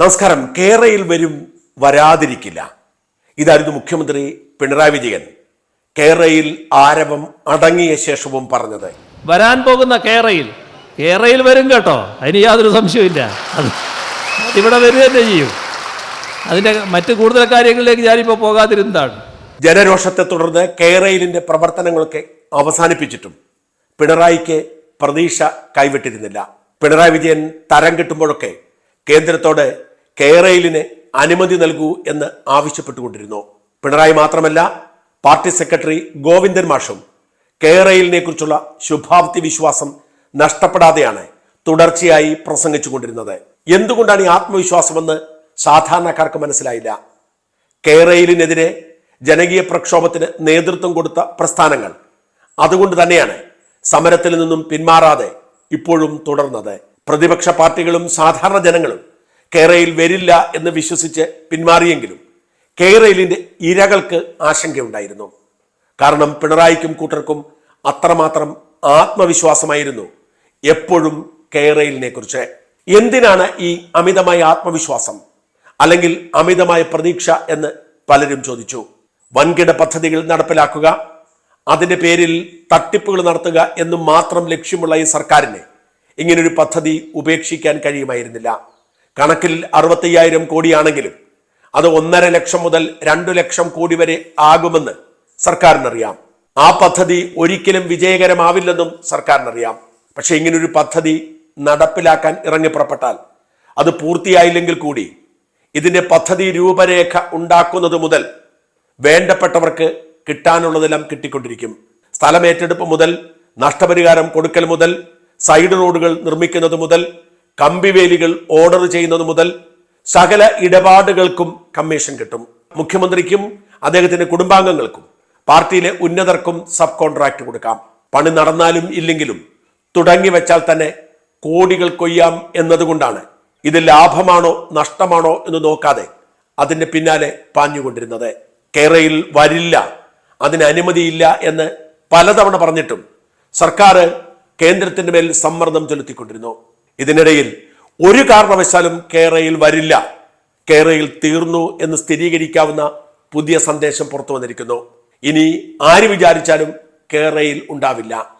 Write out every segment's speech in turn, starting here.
നമസ്കാരം. കേരളയിൽ വരും വരാതിരിക്കില്ല. ഇതായിരുന്നു മുഖ്യമന്ത്രി പിണറായി വിജയൻ. കേരളയിൽ ആരവം അടങ്ങിയ ശേഷവും പറഞ്ഞത്. വരാൻ പോകുന്ന കേരളയിൽ കേരളയിൽ വരും കേട്ടോ. അതിന് യാതൊരു സംശയമില്ല അത് ഇവിടെ വരിക തന്നെ ചെയ്യും. അതിന്റെ മറ്റു കൂടുതൽ കാര്യങ്ങളിലേക്ക് ഞാനിപ്പോൾ പോകാതിരുന്നതാണ്. ജനരോഷത്തെ തുടർന്ന് കേരളയിലിന്റെ പ്രവർത്തനങ്ങളൊക്കെ അവസാനിപ്പിച്ചിട്ടും പിണറായിക്ക് പ്രതീക്ഷ കൈവിട്ടിരുന്നില്ല. പിണറായി വിജയൻ തരം കിട്ടുമ്പോഴൊക്കെ കേന്ദ്രത്തോട് കേരയിലിന് അനുമതി നൽകൂ എന്ന് ആവശ്യപ്പെട്ടുകൊണ്ടിരുന്നു. പിണറായി മാത്രമല്ല പാർട്ടി സെക്രട്ടറി ഗോവിന്ദൻ മാഷും കെയറയിലിനെ കുറിച്ചുള്ള ശുഭാപ്തി വിശ്വാസം നഷ്ടപ്പെടാതെയാണ് തുടർച്ചയായി പ്രസംഗിച്ചുകൊണ്ടിരുന്നത്. എന്തുകൊണ്ടാണ് ഈ ആത്മവിശ്വാസമെന്ന് സാധാരണക്കാർക്ക് മനസ്സിലായില്ല. കേരയിലിനെതിരെ ജനകീയ പ്രക്ഷോഭത്തിന് നേതൃത്വം കൊടുത്ത പ്രസ്ഥാനങ്ങൾ അതുകൊണ്ട് തന്നെയാണ് സമരത്തിൽ നിന്നും പിന്മാറാതെ ഇപ്പോഴും തുടർന്നത്. പ്രതിപക്ഷ പാർട്ടികളും സാധാരണ ജനങ്ങളും കേരയിൽ വരില്ല എന്ന് വിശ്വസിച്ച് പിന്മാറിയെങ്കിലും കേരളിന്റെ ഇരകൾക്ക് ആശങ്കയുണ്ടായിരുന്നു. കാരണം പിണറായിക്കും കൂട്ടർക്കും അത്രമാത്രം ആത്മവിശ്വാസമായിരുന്നു എപ്പോഴും കേരളിനെ കുറിച്ച് എന്തിനാണ് ഈ അമിതമായ ആത്മവിശ്വാസം? അല്ലെങ്കിൽ അമിതമായ പ്രതീക്ഷ എന്ന് പലരും ചോദിച്ചു. വൻകിട പദ്ധതികൾ നടപ്പിലാക്കുക അതിന്റെ പേരിൽ തട്ടിപ്പുകൾ നടത്തുക എന്നും മാത്രം ലക്ഷ്യമുള്ള ഈ സർക്കാരിന് ഇങ്ങനൊരു പദ്ധതി ഉപേക്ഷിക്കാൻ കഴിയുമായിരുന്നില്ല. കണക്കിൽ അറുപത്തയ്യായിരം കോടിയാണെങ്കിലും അത് ഒന്നര ലക്ഷം മുതൽ രണ്ടു ലക്ഷം കോടി വരെ ആകുമെന്ന് സർക്കാരിനറിയാം. ആ പദ്ധതി ഒരിക്കലും വിജയകരമാവില്ലെന്നും സർക്കാരിനറിയാം. പക്ഷെ ഇങ്ങനൊരു പദ്ധതി നടപ്പിലാക്കാൻ ഇറങ്ങി പുറപ്പെട്ടാൽ അത് പൂർത്തിയായില്ലെങ്കിൽ കൂടി ഇതിന്റെ പദ്ധതി രൂപരേഖ ഉണ്ടാക്കുന്നത് മുതൽ വേണ്ടപ്പെട്ടവർക്ക് കിട്ടാനുള്ളതെല്ലാം കിട്ടിക്കൊണ്ടിരിക്കും. സ്ഥലമേറ്റെടുപ്പ് മുതൽ നഷ്ടപരിഹാരം കൊടുക്കൽ മുതൽ സൈഡ് റോഡുകൾ നിർമ്മിക്കുന്നത് മുതൽ കമ്പിവേലികൾ ഓർഡർ ചെയ്യുന്നത് മുതൽ സകല ഇടപാടുകൾക്കും കമ്മീഷൻ കിട്ടും. മുഖ്യമന്ത്രിക്കും അദ്ദേഹത്തിന്റെ കുടുംബാംഗങ്ങൾക്കും പാർട്ടിയിലെ ഉന്നതർക്കും സബ് കോൺട്രാക്ട് കൊടുക്കാം. പണി നടന്നാലും ഇല്ലെങ്കിലും തുടങ്ങി വെച്ചാൽ തന്നെ കോടികൾ കൊയ്യാം എന്നതുകൊണ്ടാണ്. ഇത് ലാഭമാണോ നഷ്ടമാണോ എന്ന് നോക്കാതെ അതിന്റെ പിന്നാലെ പാഞ്ഞുകൊണ്ടിരുന്നത്. കേരയിൽ വരില്ല അതിന് അനുമതിയില്ല എന്ന് പലതവണ പറഞ്ഞിട്ടും സർക്കാർ കേന്ദ്രത്തിന്റെ മേൽ സമ്മർദ്ദം ചെലുത്തിക്കൊണ്ടിരുന്നു. ഇതിനിടയിൽ ഒരു കാരണവശാലും കേരയിൽ വരില്ല. കേരയിൽ തീർന്നു എന്ന് സ്ഥിരീകരിക്കാവുന്ന പുതിയ സന്ദേശം പുറത്തു വന്നിരിക്കുന്നു. ഇനി ആര് വിചാരിച്ചാലും കേരയിൽ ഉണ്ടാവില്ല.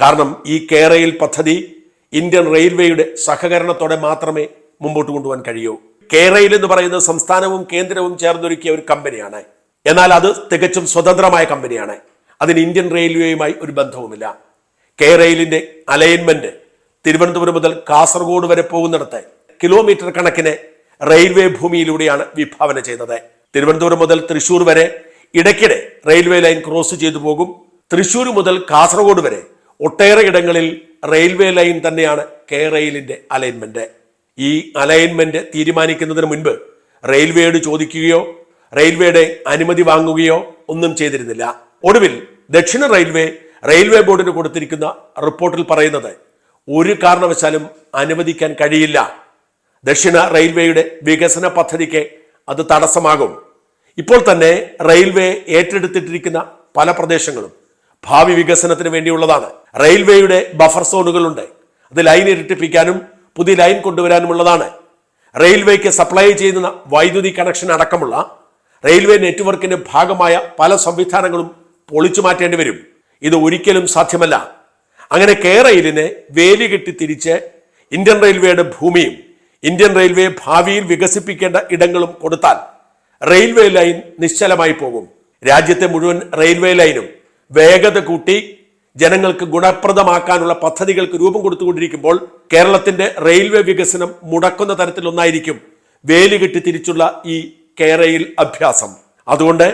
കാരണം ഈ കേരയിൽ പദ്ധതി ഇന്ത്യൻ റെയിൽവേയുടെ സഹകരണത്തോടെ മാത്രമേ മുമ്പോട്ട് കൊണ്ടുപോകാൻ കഴിയൂ. കേരയിൽ എന്ന് പറയുന്നത് സംസ്ഥാനവും കേന്ദ്രവും ചേർന്നൊരുക്കിയ ഒരു കമ്പനിയാണ്. എന്നാൽ അത് തികച്ചും സ്വതന്ത്രമായ കമ്പനിയാണ്. അതിന് ഇന്ത്യൻ റെയിൽവേയുമായി ഒരു ബന്ധവുമില്ല. കേരയിലിന്റെ അലൈൻമെന്റ് തിരുവനന്തപുരം മുതൽ കാസർഗോഡ് വരെ പോകുന്നിടത്ത് കിലോമീറ്റർ കണക്കിന് റെയിൽവേ ഭൂമിയിലൂടെയാണ് വിഭാവന ചെയ്തത്. തിരുവനന്തപുരം മുതൽ തൃശൂർ വരെ ഇടയ്ക്കിടെ റെയിൽവേ ലൈൻ ക്രോസ് ചെയ്തു പോകും. തൃശൂർ മുതൽ കാസർഗോഡ് വരെ ഒട്ടേറെ ഇടങ്ങളിൽ റെയിൽവേ ലൈൻ തന്നെയാണ് കെ റെയിലിന്റെ അലൈൻമെന്റ്. ഈ അലൈൻമെന്റ് തീരുമാനിക്കുന്നതിന് മുൻപ് റെയിൽവേയോട് ചോദിക്കുകയോ റെയിൽവേയുടെ അനുമതി വാങ്ങുകയോ ഒന്നും ചെയ്തിരുന്നില്ല. ഒടുവിൽ ദക്ഷിണ റെയിൽവേ റെയിൽവേ ബോർഡിന് കൊടുത്തിരിക്കുന്ന റിപ്പോർട്ടിൽ പറയുന്നത് ഒരു കാരണവശാലും അനുവദിക്കാൻ കഴിയില്ല. ദക്ഷിണ റെയിൽവേയുടെ വികസന പദ്ധതിക്ക് അത് തടസ്സമാകും. ഇപ്പോൾ തന്നെ റെയിൽവേ ഏറ്റെടുത്തിട്ടിരിക്കുന്ന പല പ്രദേശങ്ങളും ഭാവി വികസനത്തിന് വേണ്ടിയുള്ളതാണ്. റെയിൽവേയുടെ ബഫർ സോണുകളുണ്ട്. അത് ലൈൻ ഇരട്ടിപ്പിക്കാനും പുതിയ ലൈൻ കൊണ്ടുവരാനുമുള്ളതാണ്. റെയിൽവേക്ക് സപ്ലൈ ചെയ്യുന്ന വൈദ്യുതി കണക്ഷൻ അടക്കമുള്ള റെയിൽവേ നെറ്റ്വർക്കിന്റെ ഭാഗമായ പല സംവിധാനങ്ങളും പൊളിച്ചു മാറ്റേണ്ടി വരും. ഇത് ഒരിക്കലും സാധ്യമല്ല. അങ്ങനെ കേരയിലിനെ വേലി കെട്ടി തിരിച്ച് ഇന്ത്യൻ റെയിൽവേയുടെ ഭൂമിയും ഇന്ത്യൻ റെയിൽവേ ഭാവിയിൽ വികസിപ്പിക്കേണ്ട ഇടങ്ങളും കൊടുത്താൽ റെയിൽവേ ലൈൻ നിശ്ചലമായി പോകും. രാജ്യത്തെ മുഴുവൻ റെയിൽവേ ലൈനും വേഗത കൂട്ടി ജനങ്ങൾക്ക് ഗുണപ്രദമാക്കാനുള്ള പദ്ധതികൾക്ക് രൂപം കൊടുത്തുകൊണ്ടിരിക്കുമ്പോൾ കേരളത്തിന്റെ റെയിൽവേ വികസനം മുടക്കുന്ന തരത്തിലൊന്നായിരിക്കും വേലി കെട്ടി തിരിച്ചുള്ള ഈ കേരയിൽ അഭ്യാസം. അതുകൊണ്ട്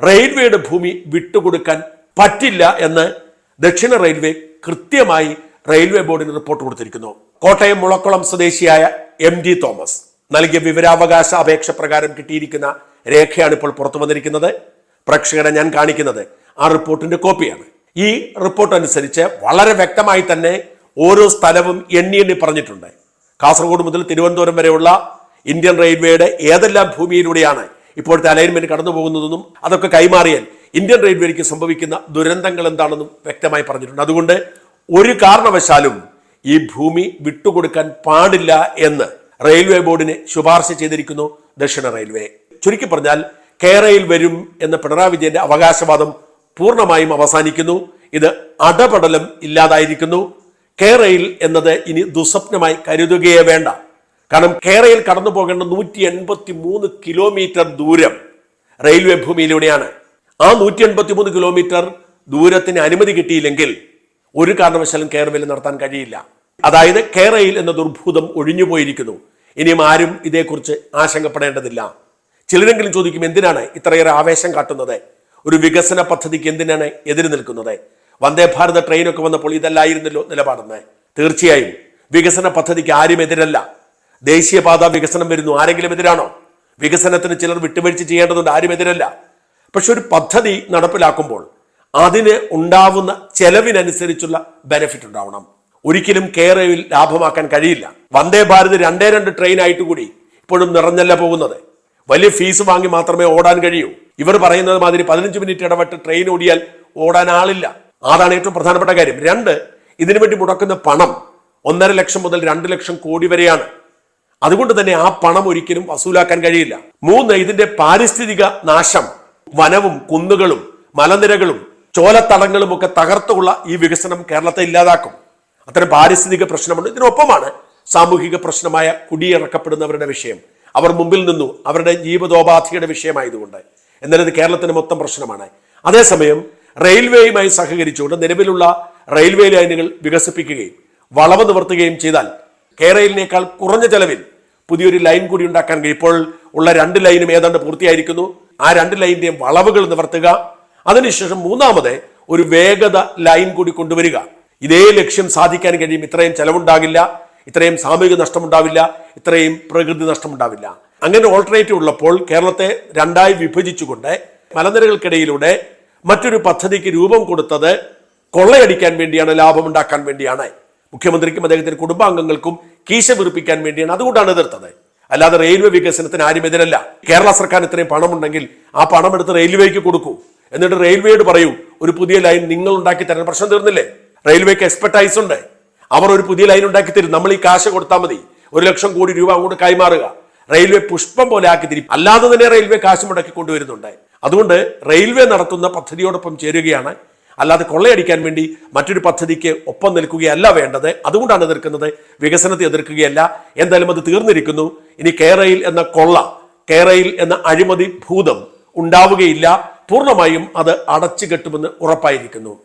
റെയിൽവേയുടെ ഭൂമി വിട്ടുകൊടുക്കാൻ പറ്റില്ല എന്ന് ദക്ഷിണ റെയിൽവേ കൃത്യമായി റെയിൽവേ ബോർഡിന് റിപ്പോർട്ട് കൊടുത്തിരിക്കുന്നു. കോട്ടയം മുളക്കുളം സ്വദേശിയായ എം ഡി തോമസ്. നൽകിയ വിവരാവകാശ അപേക്ഷ പ്രകാരം കിട്ടിയിരിക്കുന്ന രേഖയാണ് ഇപ്പോൾ പുറത്തു വന്നിരിക്കുന്നത്. പ്രേക്ഷകരെ ഞാൻ കാണിക്കുന്നത് ആ റിപ്പോർട്ടിന്റെ കോപ്പിയാണ്. ഈ റിപ്പോർട്ട് അനുസരിച്ച് വളരെ വ്യക്തമായി തന്നെ ഓരോ സ്ഥലവും എണ്ണി എണ്ണി പറഞ്ഞിട്ടുണ്ട്. കാസർഗോഡ് മുതൽ തിരുവനന്തപുരം വരെയുള്ള ഇന്ത്യൻ റെയിൽവേയുടെ ഏതെല്ലാം ഭൂമിയിലൂടെയാണ് ഇപ്പോഴത്തെ അലൈൻമെന്റ് കടന്നു പോകുന്നതെന്നും അതൊക്കെ കൈമാറിയാൽ ഇന്ത്യൻ റെയിൽവേക്ക് സംഭവിക്കുന്ന ദുരന്തങ്ങൾ എന്താണെന്നും വ്യക്തമായി പറഞ്ഞിട്ടുണ്ട്. അതുകൊണ്ട് ഒരു കാരണവശാലും ഈ ഭൂമി വിട്ടുകൊടുക്കാൻ പാടില്ല എന്ന് റെയിൽവേ ബോർഡിന് ശുപാർശ ചെയ്തിരിക്കുന്നു ദക്ഷിണ റെയിൽവേ. ചുരുക്കി പറഞ്ഞാൽ കേരയിൽ വരും എന്ന പിണറായി വിജയന്റെ അവകാശവാദം പൂർണമായും അവസാനിക്കുന്നു. ഇത് അടപടലം ഇല്ലാതായിരിക്കുന്നു. കേരയിൽ എന്നത് ഇനി ദുസ്വപ്നമായി കരുതുകയേ വേണ്ട. കാരണം കേരയിൽ കടന്നു പോകേണ്ട നൂറ്റി എൺപത്തി മൂന്ന് കിലോമീറ്റർ ദൂരം റെയിൽവേ ഭൂമിയിലൂടെയാണ്. ആ നൂറ്റി എൺപത്തി മൂന്ന് കിലോമീറ്റർ ദൂരത്തിന് അനുമതി കിട്ടിയില്ലെങ്കിൽ ഒരു കാരണവശാലും കേരളയിൽ നടത്താൻ കഴിയില്ല. അതായത് കേരയിൽ എന്ന ദുർഭൂതം ഒഴിഞ്ഞുപോയിരിക്കുന്നു ഇനിയും ആരും ഇതേക്കുറിച്ച് ആശങ്കപ്പെടേണ്ടതില്ല. ചിലരെങ്കിലും ചോദിക്കും എന്തിനാണ് ഇത്രയേറെ ആവേശം കാട്ടുന്നത്? ഒരു വികസന പദ്ധതിക്ക് എന്തിനാണ് എതിര് നിൽക്കുന്നത്? വന്ദേ ഭാരത് ട്രെയിനൊക്കെ വന്നപ്പോൾ ഇതല്ലായിരുന്നല്ലോ നിലപാടെന്ന്. തീർച്ചയായും വികസന പദ്ധതിക്ക് ആരും എതിരല്ല. ദേശീയപാത വികസനം വരുന്നു. ആരെങ്കിലും എതിരാണോ? വികസനത്തിന് ചിലർ വിട്ടുവീഴ്ച ചെയ്യേണ്ടതുണ്ട്. ആരും എതിരല്ല. പക്ഷെ ഒരു പദ്ധതി നടപ്പിലാക്കുമ്പോൾ അതിന് ഉണ്ടാവുന്ന ചെലവിനനുസരിച്ചുള്ള ബെനിഫിറ്റ് ഉണ്ടാവണം. ഒരിക്കലും കേരളയിൽ ലാഭമാക്കാൻ കഴിയില്ല. വന്ദേ ഭാരത് രണ്ടേ രണ്ട് ട്രെയിൻ ആയിട്ട് കൂടി ഇപ്പോഴും നിറഞ്ഞല്ല പോകുന്നത്. വലിയ ഫീസ് വാങ്ങി മാത്രമേ ഓടാൻ കഴിയൂ. ഇവർ പറയുന്നത് മാതിരി പതിനഞ്ച് മിനിറ്റ് ഇടപെട്ട് ട്രെയിൻ ഓടിയാൽ ഓടാൻ ആളില്ല. അതാണ് ഏറ്റവും പ്രധാനപ്പെട്ട കാര്യം. രണ്ട് ഇതിനു വേണ്ടി മുടക്കുന്ന പണം ഒന്നര ലക്ഷം മുതൽ രണ്ട് ലക്ഷം കോടി വരെയാണ് അതുകൊണ്ട് തന്നെ ആ പണം ഒരിക്കലും വസൂലാക്കാൻ കഴിയില്ല. മൂന്ന് ഇതിന്റെ പാരിസ്ഥിതിക നാശം. വനവും കുന്നുകളും മലനിരകളും ചോലത്തടങ്ങളും ഒക്കെ തകർത്തുള്ള ഈ വികസനം കേരളത്തെ ഇല്ലാതാക്കും. അത്തരം പാരിസ്ഥിതിക പ്രശ്നമുണ്ട്. ഇതിനൊപ്പമാണ് സാമൂഹിക പ്രശ്നമായ കുടിയിറക്കപ്പെടുന്നവരുടെ വിഷയം. അവർ മുമ്പിൽ നിന്നു അവരുടെ ജീവിതോപാധിയുടെ വിഷയമായതുകൊണ്ട്. എന്നാലത് ഇത് കേരളത്തിന് മൊത്തം പ്രശ്നമാണ്. അതേസമയം റെയിൽവേയുമായി സഹകരിച്ചുകൊണ്ട് നിലവിലുള്ള റെയിൽവേ ലൈനുകൾ വികസിപ്പിക്കുകയും വളവ് നിവർത്തുകയും ചെയ്താൽ കേരളിനേക്കാൾ കുറഞ്ഞ ചെലവിൽ പുതിയൊരു ലൈൻ കൂടി ഉണ്ടാക്കാൻ കഴിയും. ഇപ്പോൾ ഉള്ള രണ്ട് ലൈനും ഏതാണ്ട് പൂർത്തിയായിരിക്കുന്നു. ആ രണ്ട് ലൈനിന്റെയും വളവുകൾ നിവർത്തുക. അതിനുശേഷം മൂന്നാമത് ഒരു വേഗത ലൈൻ കൂടി കൊണ്ടുവരിക. ഇതേ ലക്ഷ്യം സാധിക്കാൻ കഴിയും. ഇത്രയും ചെലവുണ്ടാകില്ല. ഇത്രയും സാമൂഹിക നഷ്ടമുണ്ടാവില്ല. ഇത്രയും പ്രകൃതി നഷ്ടമുണ്ടാവില്ല. അങ്ങനെ ഓൾട്ടർനേറ്റീവ് ഉള്ളപ്പോൾ കേരളത്തെ രണ്ടായി വിഭജിച്ചുകൊണ്ട് മലനിരകൾക്കിടയിലൂടെ മറ്റൊരു പദ്ധതിക്ക് രൂപം കൊടുത്തത് കൊള്ളയടിക്കാൻ വേണ്ടിയാണ് ലാഭമുണ്ടാക്കാൻ വേണ്ടിയാണ്. മുഖ്യമന്ത്രിക്കും അദ്ദേഹത്തിന്റെ കുടുംബാംഗങ്ങൾക്കും കീശ വീർപ്പിക്കാൻ വേണ്ടിയാണ് അതുകൊണ്ടാണ് എതിർത്തത്. അല്ലാതെ റെയിൽവേ വികസനത്തിന് ആരും എതിരല്ല. കേരള സർക്കാർ ഇത്രയും പണമുണ്ടെങ്കിൽ ആ പണം എടുത്ത് റെയിൽവേക്ക് കൊടുക്കൂ. എന്നിട്ട് റെയിൽവേയോട് പറയൂ ഒരു പുതിയ ലൈൻ നിങ്ങൾ ഉണ്ടാക്കി തരാൻ പ്രശ്നം തീർന്നില്ലേ? റെയിൽവേക്ക് എക്സ്പെർട്ടൈസ് ഉണ്ട്. അവർ ഒരു പുതിയ ലൈൻ ഉണ്ടാക്കി തരും. നമ്മൾ ഈ കാശ് കൊടുത്താൽ മതി. ഒരു ലക്ഷം കോടി രൂപ അങ്ങോട്ട് കൈമാറുക. റെയിൽവേ പുഷ്പം പോലെ ആക്കി തിരി അല്ലാതെ തന്നെ റെയിൽവേ കാശ് മുടക്കി കൊണ്ടുവരുന്നുണ്ട്. അതുകൊണ്ട് റെയിൽവേ നടത്തുന്ന പദ്ധതിയോടൊപ്പം ചേരുകയാണ് അല്ലാതെ കൊള്ളയടിക്കാൻ വേണ്ടി മറ്റൊരു പദ്ധതിക്ക് ഒപ്പം നിൽക്കുകയല്ല വേണ്ടത്. അതുകൊണ്ടാണ് എതിർക്കുന്നത്. വികസനത്തെ എതിർക്കുകയല്ല. എന്തായാലും അത് തീർന്നിരിക്കുന്നു. ഇനി കേരയിൽ എന്ന കൊള്ള കേരയിൽ എന്ന അഴിമതി ഭൂതം ഉണ്ടാവുകയില്ല. പൂർണമായും അത് അടച്ചു കെട്ടുമെന്ന് ഉറപ്പായിരിക്കുന്നു.